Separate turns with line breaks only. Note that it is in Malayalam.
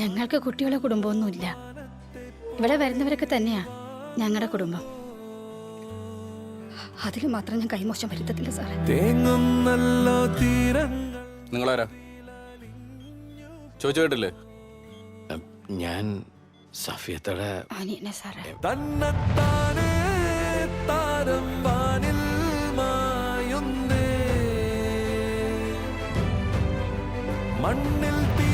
ഞങ്ങൾക്ക് കുട്ടികളെ കുടുംബമൊന്നുമില്ല. ഇവിടെ വരുന്നവരൊക്കെ തന്നെയാ ഞങ്ങളുടെ കുടുംബം. അതിൽ മാത്രം ഞാൻ കൈമോശം വരുത്തത്തില്ല സാറേ.
തേങ്ങുന്നല്ലോ തീരങ്ങൾ
നിങ്ങളാരാ? ചോദിച്ചു കേട്ടില്ലേ?
ഞാൻ സഫിയത്തയുടെ
അനിയനെ സാറേ.
തന്നെത്താനേ താരം വാനിൽ മായുന്നേ. മണ്ണിൽ തീ